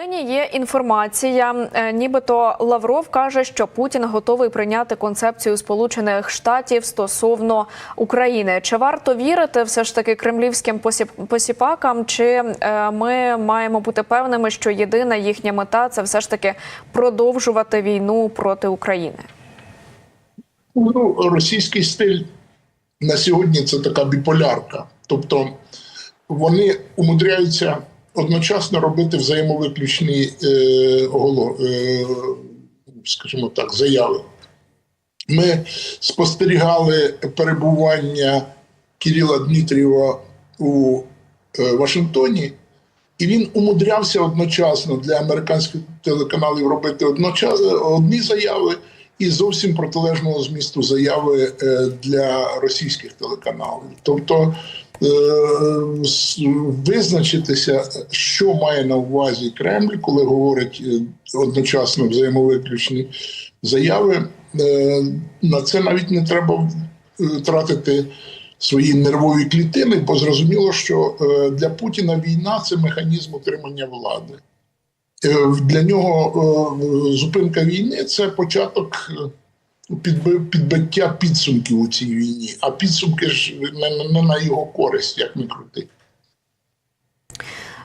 Нині є інформація, е, нібито Лавров каже, що Путін готовий прийняти концепцію Сполучених Штатів стосовно України. Чи варто вірити все ж таки кремлівським посіп- посіпакам? Чи е, ми маємо бути певними, що єдина їхня мета це все ж таки продовжувати війну проти України? Ну, російський стиль на сьогодні це така біполярка. Тобто вони умудряються одночасно робити взаємовиключні е, оголо, е, скажімо так, заяви. Ми спостерігали перебування Кирила Дмитрієва у е, Вашингтоні, і він умудрявся одночасно для американських телеканалів робити одні заяви і зовсім протилежного змісту заяви е, для російських телеканалів. Тобто визначитися, що має на увазі Кремль, коли говорить е, одночасно взаємовиключні заяви, е, на це навіть не треба е, тратити свої нервові клітини, бо зрозуміло, що е, для Путіна війна це механізм утримання влади. Е, Для нього е, зупинка війни це початок е, підбиття підсумків у цій війні, а підсумки ж не, на його користь, як не крути.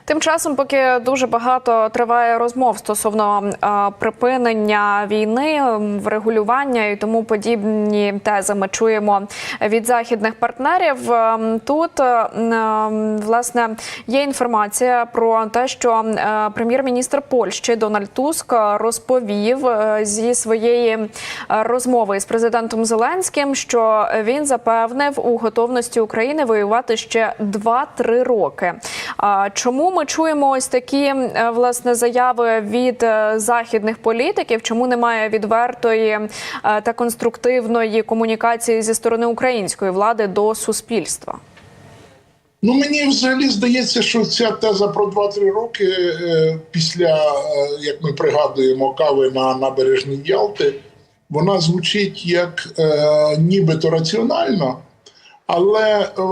Тим часом, поки дуже багато триває розмов стосовно е, припинення війни, врегулювання і тому подібні тези ми чуємо від західних партнерів. Ем, Тут е, власне є інформація про те, що е, прем'єр-міністр Польщі Дональд Туск розповів е, зі своєї розмови з президентом Зеленським, що він запевнив у готовності України воювати ще 2-3 роки. А Чому ми чуємо ось такі е, власне заяви від е, західних політиків? Чому немає відвертої е, та конструктивної комунікації зі сторони української влади до суспільства? Ну мені взагалі здається, що ця теза про 2-3 роки після, як ми пригадуємо, кави на набережній Ялти, вона звучить як нібито раціонально, але е,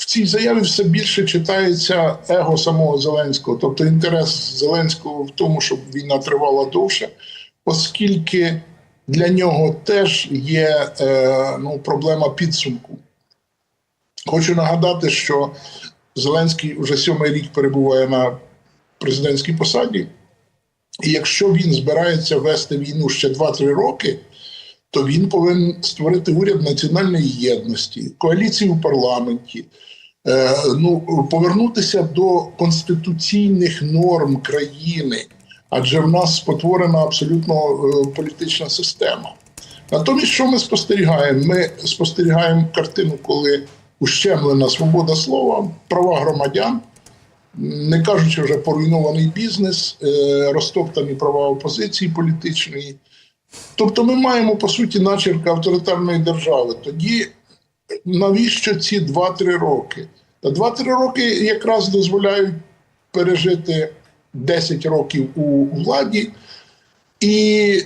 в цій заяві все більше читається его самого Зеленського, тобто інтерес Зеленського в тому, щоб війна тривала довше, оскільки для нього теж є е, ну, проблема підсумку. Хочу нагадати, що Зеленський вже сьомий рік перебуває на президентській посаді, і якщо він збирається вести війну ще 2-3 роки, то він повинен створити уряд національної єдності, коаліцію у парламенті, е, ну, повернутися до конституційних норм країни, адже в нас спотворена абсолютно е, політична система. Натомість, що ми спостерігаємо? Ми спостерігаємо картину, коли ущемлена свобода слова, права громадян, не кажучи вже поруйнований бізнес, е, розтоптані права опозиції політичної. Тобто ми маємо по суті начерк авторитарної держави. Тоді навіщо ці 2-3 роки? Та 2-3 роки якраз дозволяють пережити 10 років у владі і,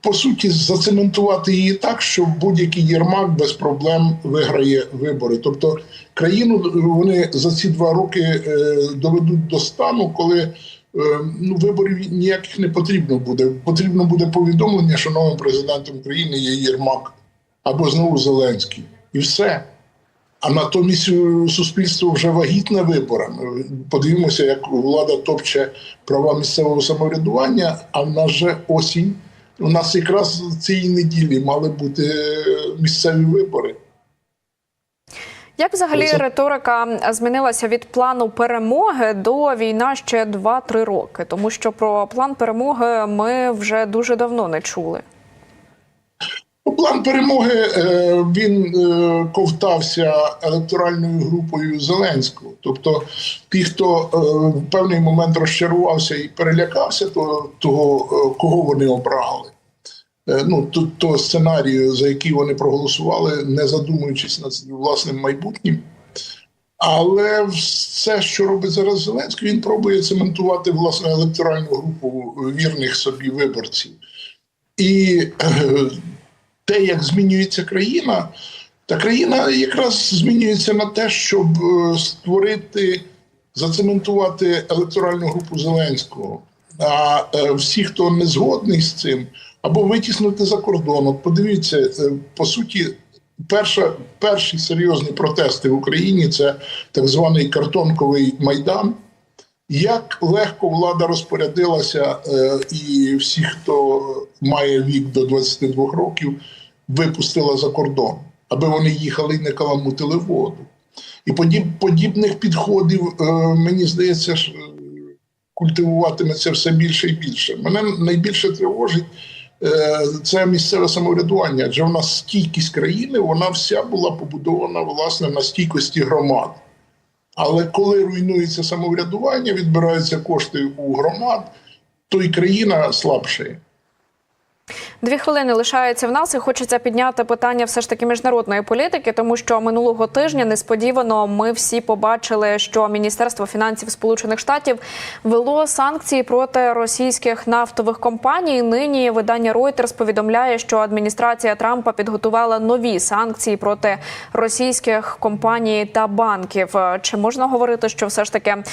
по суті, зацементувати її так, що будь-який Єрмак без проблем виграє вибори. Тобто країну вони за ці два роки е, доведуть до стану, коли ну, виборів ніяких не потрібно буде. Потрібно буде повідомлення, що новим президентом країни є Єрмак або знову Зеленський. І все. А натомість е, суспільство вже вагітне виборами. Подивимося, як влада топче права місцевого самоврядування, а в нас же осінь. У нас якраз цієї неділі мали бути е, місцеві вибори. Як взагалі риторика змінилася від плану перемоги до війна ще 2-3 роки? Тому що про план перемоги ми вже дуже давно не чули. Ну, План перемоги е, він е, ковтався електоральною групою Зеленського. Тобто, ті, хто е, в певний момент розчарувався і перелякався то, того, кого вони обрали. Е, Ну, то, то сценарію, за який вони проголосували, не задумуючись над власним майбутнім. Але все, що робить зараз Зеленський, він пробує цементувати власне електоральну групу вірних собі виборців. І е, те, як змінюється країна, та країна якраз змінюється на те, щоб е, створити, зацементувати електоральну групу Зеленського. А всі, хто не згодний з цим, або витіснути за кордон. От подивіться, е, по суті, перша, перші серйозні протести в Україні це так званий картонковий майдан. Як легко влада розпорядилася, е, і всі, хто має вік до 22 років, випустила за кордон, аби вони їхали і не каламутили воду. І подіб, подібних підходів, е, мені здається, культивуватиметься все більше і більше. Мене найбільше тривожить це місцеве самоврядування, адже в нас стійкість країни, вона вся була побудована власне на стійкості громад. Але коли руйнується самоврядування, відбираються кошти у громад, то і країна слабшає. Дві хвилини лишається в нас, і хочеться підняти питання все ж таки міжнародної політики, тому що минулого тижня несподівано ми всі побачили, що Міністерство фінансів Сполучених Штатів вело санкції проти російських нафтових компаній. Нині видання Reuters повідомляє, що адміністрація Трампа підготувала нові санкції проти російських компаній та банків. Чи можна говорити, що все ж таки е,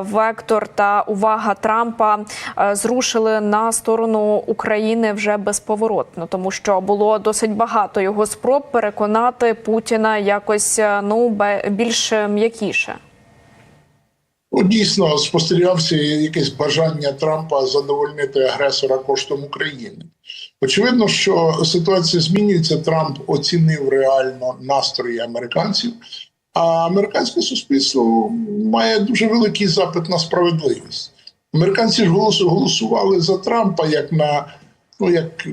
вектор та увага Трампа е, зрушили на сторону України вже безповоротно, тому що було досить багато його спроб переконати Путіна якось е, ну більш м'якіше. Ну, дійсно спостерігався якесь бажання Трампа задовольнити агресора коштом України. Очевидно, що ситуація змінюється. Трамп оцінив реально настрої американців, а американське суспільство має дуже великий запит на справедливість. Американці ж голос- голосували за Трампа як на ну як,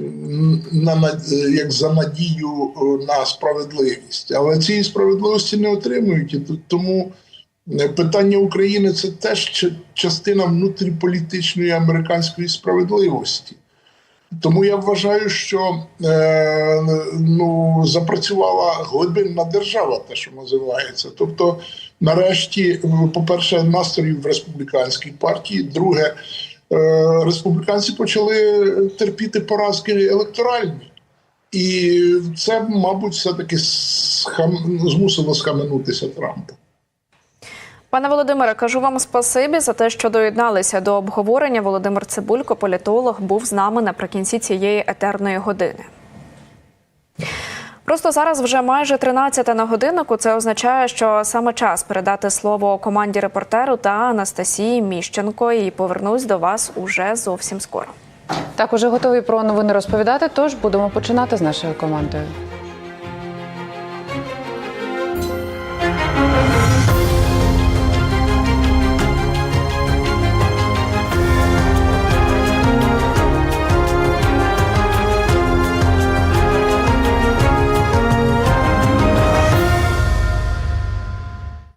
на, як за надію на справедливість, але цієї справедливості не отримують. І тому е, питання України це теж частина внутріполітичної американської справедливості. Тому я вважаю, що е, ну, запрацювала глибинна держава, те, що називається. Тобто, нарешті, по-перше, настроїв в республіканській партії. Друге, республіканці почали терпіти поразки електоральні. І це, мабуть, все-таки схам... змусило схаменутися Трампа. Пане Володимире, кажу вам спасибі за те, що доєдналися до обговорення. Володимир Цибулько, політолог, був з нами наприкінці цієї етерної години. Просто зараз вже майже 13 на годиннику. Це означає, що саме час передати слово команді репортеру та Анастасії Міщенко. І повернусь до вас уже зовсім скоро. Так, уже готові про новини розповідати. Тож будемо починати з нашою командою.